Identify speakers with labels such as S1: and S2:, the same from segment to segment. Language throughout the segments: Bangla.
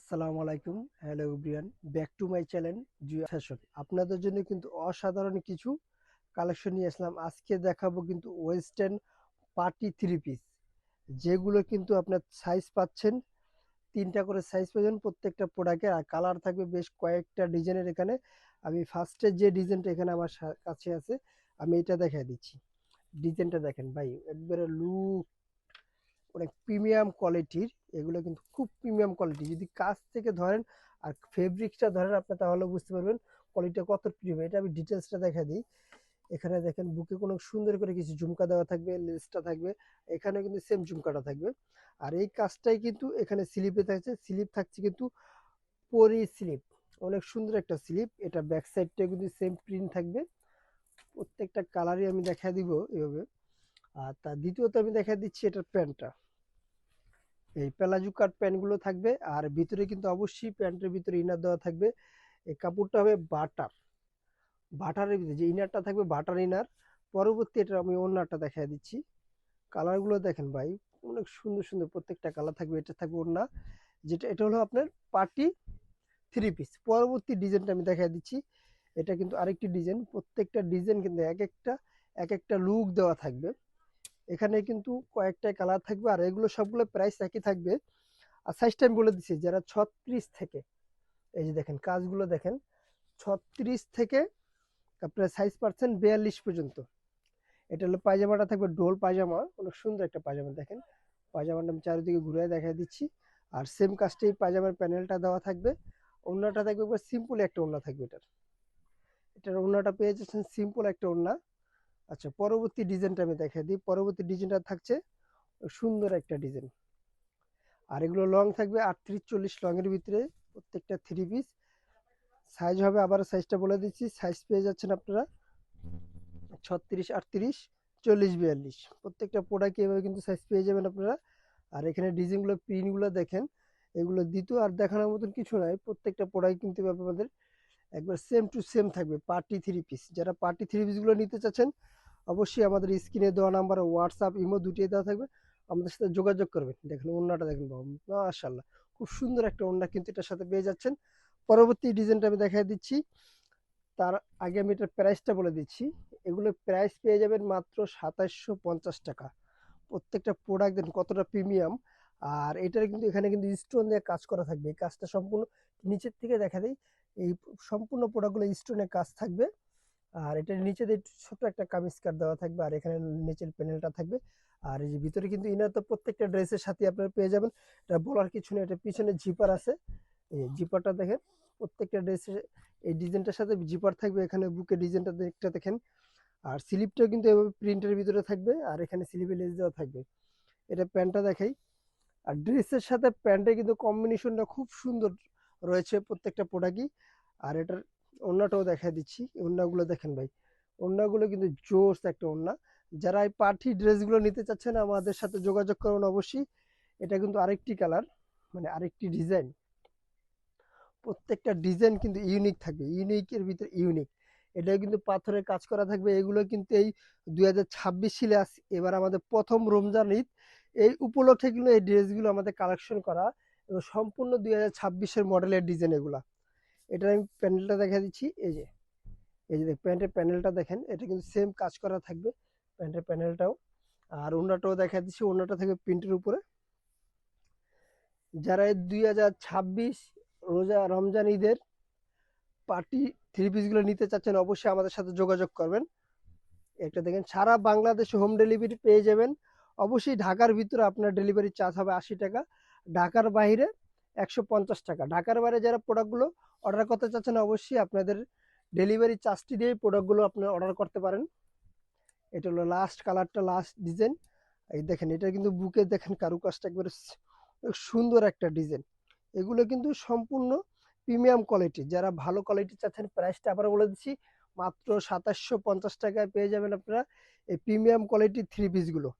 S1: আসসালামু আলাইকুম। Hello Brian back to my channel Jio fashion আপনাদের জন্য কিন্তু অসাধারণ কিছু কালেকশন নিয়ে আসলাম। আজকে দেখাবো কিন্তু ওয়েস্টার্ন পার্টি থ্রি পিস যেগুলো কিন্তু আপনার সাইজ পাচ্ছেন, তিনটা করে সাইজ পাবেন প্রত্যেকটা প্রোডাক্টে আর কালার থাকবে বেশ কয়েকটা ডিজাইনের এখানে। আমি ফার্স্টে যে ডিজাইনটা এখানে আমার কাছে আছে, আমি এটা দেখাই দিচ্ছি। ডিজাইনটা দেখেন ভাই, একবারে লুক অনেক প্রিমিয়াম কোয়ালিটির এগুলো কিন্তু খুব প্রিমিয়াম কোয়ালিটি যদি কাছ থেকে ধরেন আর ফেব্রিক্সটা ধরেন আপনি তাহলে বুঝতে পারবেন কোয়ালিটিটা কত প্রিমিয়াম এটা আমি ডিটেলসটা দেখা দিই। এখানে দেখেন বুকে কোনো সুন্দর করে কিছু ঝুমকা দেওয়া থাকবে লেসটা থাকবে এখানে কিন্তু সেম ঝুমকাটা থাকবে। আর এই কাজটাই কিন্তু এখানে স্লিপে থাকছে স্লিপ থাকছে কিন্তু পরি স্লিপ অনেক সুন্দর একটা স্লিপ এটা ব্যাক সাইডটা কিন্তু সেম প্রিন্ট থাকবে। প্রত্যেকটা কালারই আমি দেখা দিব এভাবে। আর তার দ্বিতীয়ত আমি দেখা দিচ্ছি এটার প্যান্টটা। এই প্যালাজু কাট প্যান্টগুলো থাকবে, আর ভিতরে কিন্তু অবশ্যই প্যান্টের ভিতরে ইনার দেওয়া থাকবে। এই কাপড়টা হবে বাটার বাটারের ভিতরে যে ইনারটা থাকবে বাটার ইনার পরবর্তী এটা আমি ওড়নাটা দেখা দিচ্ছি। কালারগুলো দেখেন ভাই, অনেক সুন্দর সুন্দর প্রত্যেকটা কালার থাকবে, এটা থাকবে ওড়না। যেটা, এটা হলো আপনার পার্টি থ্রি পিস পরবর্তী ডিজাইনটা আমি দেখা দিচ্ছি। এটা কিন্তু আরেকটি ডিজাইন প্রত্যেকটা ডিজাইন কিন্তু এক একটা এক একটা লুক দেওয়া থাকবে। এখানে কিন্তু কয়েকটা কালার থাকবে আর এগুলো সবগুলো প্রাইস একই থাকবে। আর সাইজটা আমি বলে দিচ্ছি যারা ছত্রিশ থেকে, এই যে দেখেন কাজগুলো দেখেন, ছত্রিশ থেকে আপনার সাইজ পাচ্ছেন বিয়াল্লিশ পর্যন্ত। এটা হলো পায়জামাটা থাকবে ডোল পায়জামা, অনেক সুন্দর একটা পায়জামা দেখেন। পায়জামাটা আমি চারিদিকে ঘুরে দেখা দিচ্ছি। আর সেম কাজটাই পায়জামার প্যানেলটা দেওয়া থাকবে। ওড়নাটা থাকবে সিম্পল একটা ওড়না থাকবে এটার। এটার ওড়নাটা পেয়ে যাচ্ছেন সিম্পল একটা ওড়না। আচ্ছা পরবর্তী ডিজাইনটা আমি দেখা দিই। পরবর্তী ডিজাইনটা থাকছে সুন্দর একটা ডিজাইন। আর এগুলো লং থাকবে আটত্রিশ, চল্লিশ লংয়ের ভিতরে প্রত্যেকটা থ্রি পিস সাইজ হবে আবার সাইজটা বলে দিচ্ছি। সাইজ পেয়ে যাচ্ছেন আপনারা ছত্রিশ, আটত্রিশ, চল্লিশ, বিয়াল্লিশ। প্রত্যেকটা প্রোডাক্ট এভাবে কিন্তু সাইজ পেয়ে যাবেন আপনারা। আর এখানে ডিজাইনগুলো প্রিন্টগুলো দেখেন, এগুলো দ্বিতীয় আর দেখানোর মতন কিছু নাই। প্রত্যেকটা প্রোডাক্ট কিন্তু আমাদের একবার সেম টু সেম থাকবে পার্টি থ্রি পিস যারা পার্টি থ্রি পিসগুলো নিতে চাচ্ছেন অবশ্যই আমাদের স্ক্রিনে দেওয়া নাম্বার হোয়াটসঅ্যাপ ইমো দুটিয়ে দেওয়া থাকবে। আমাদের সাথে যোগাযোগ করবেন। দেখেন, ওড়নাটা দেখেন মাশাল্লাহ খুব সুন্দর একটা ওড়না কিন্তু এটার সাথে পেয়ে যাচ্ছেন। পরবর্তী ডিজাইনটা আমি দেখা দিচ্ছি। তার আগে আমি এটার প্রাইসটা বলে দিচ্ছি। এগুলো প্রাইস পেয়ে যাবেন মাত্র সাতাশশো পঞ্চাশ টাকা। প্রত্যেকটা প্রোডাক্ট দেখেন কতটা প্রিমিয়াম আর এটার কিন্তু এখানে কিন্তু স্টোন দিয়ে কাজ করা থাকবে। এই কাজটা সম্পূর্ণ নিচের থেকে দেখা দেয় এই সম্পূর্ণ প্রোডাক্টগুলো স্টোনের কাজ থাকবে। আর এটার নিচে দিয়ে ছোট একটা কামিজ কাট দেওয়া থাকবে, আর এখানে নিচের প্যানেলটা থাকবে। আর এই যে ভিতরে কিন্তু ইনার তো প্রত্যেকটা ড্রেসের সাথে আপনারা পেয়ে যাবেন। এটা বলার কিছু নেই, এটা পিছনে জিপার আছে। এই জিপারটা দেখেন, প্রত্যেকটা ড্রেসের এই ডিজাইনটার সাথে জিপার থাকবে, এখানে বুকে ডিজাইনটা একটা দেখেন। আর স্লিপটাও কিন্তু এভাবে প্রিন্টের ভিতরে থাকবে, আর এখানে স্লিপে লেস দেওয়া থাকবে। এটা প্যান্টটা দেখাই। আর ড্রেসের সাথে প্যান্টের কিন্তু কম্বিনেশনটা খুব সুন্দর রয়েছে প্রত্যেকটা প্রোডাক্টই আর এটার ওড়নাটাও দেখা দিচ্ছি ওড়নাগুলো দেখেন ভাই। ওড়নাগুলো কিন্তু জোস একটা ওড়না যারা এই পার্টি ড্রেসগুলো নিতে চাচ্ছেন আমাদের সাথে যোগাযোগ করুন অবশ্যই। এটা কিন্তু আরেকটি কালার মানে আরেকটি ডিজাইন। প্রত্যেকটা ডিজাইন কিন্তু ইউনিক থাকবে, ইউনিকের ভিতরে ইউনিক। এটা কিন্তু পাথরের কাজ করা থাকবে। এগুলো কিন্তু এই দুই হাজার ছাব্বিশ সালে এবার আমাদের প্রথম রমজান ঈদ। এই উপলক্ষে কিন্তু এই ড্রেসগুলো আমাদের কালেকশন করা এবং সম্পূর্ণ দুই হাজার ছাব্বিশের মডেলের ডিজাইন এগুলা। এটা আমি প্যানেলটা দেখা দিচ্ছি, এই যে এই যে প্যান্টের প্যানেলটা দেখেন, এটা কিন্তু সেম কাজ করা থাকবে প্যান্টের প্যানেলটাও আর ওনাটাও দেখা দিচ্ছি ওনাটা থাকবে প্রিন্টের উপরে। যারা দুই হাজার ছাব্বিশ রোজা রমজান ঈদের পার্টি থ্রি পিসগুলো নিতে চাচ্ছেন, অবশ্যই আমাদের সাথে যোগাযোগ করবেন। একটা দেখেন, সারা বাংলাদেশে হোম ডেলিভারি পেয়ে যাবেন। অবশ্যই ঢাকার ভিতরে আপনার ডেলিভারি চার্জ হবে আশি টাকা, ঢাকার বাইরে একশো পঞ্চাশ টাকা। ঢাকার বাইরে যারা প্রোডাক্টগুলো অর্ডার করতে চাচ্ছেন অবশ্যই আপনাদের ডেলিভারি চার্জটি দিয়ে প্রোডাক্টগুলো আপনি অর্ডার করতে পারেন। এটা হলো লাস্ট কালারটা লাস্ট ডিজাইন এই দেখেন, এটা কিন্তু বুকে দেখেন কারুকাজটা একবারে সুন্দর একটা ডিজাইন এগুলো কিন্তু সম্পূর্ণ প্রিমিয়াম কোয়ালিটি যারা ভালো কোয়ালিটি চাচ্ছেন প্রাইসটা আবার বলে দিচ্ছি, মাত্র সাতাশশো পঞ্চাশ টাকায় পেয়ে যাবেন আপনারা এই প্রিমিয়াম কোয়ালিটির থ্রি পিসগুলো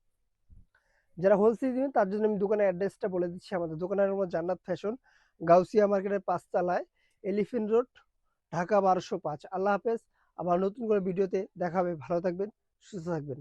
S1: যারা হোলসেল দিবেন তার জন্য আমি দোকানের অ্যাড্রেসটা বলে দিচ্ছি। আমাদের দোকানের নাম জান্নাত ফ্যাশন গাউসিয়া মার্কেটের পাঁচতলায়। এলিফেন্ট রোড, ঢাকা বারোশো পাঁচ। আল্লাহ হাফেজ, আবার নতুন করে ভিডিওতে দেখাবে। ভালো থাকবেন, সুস্থ থাকবেন।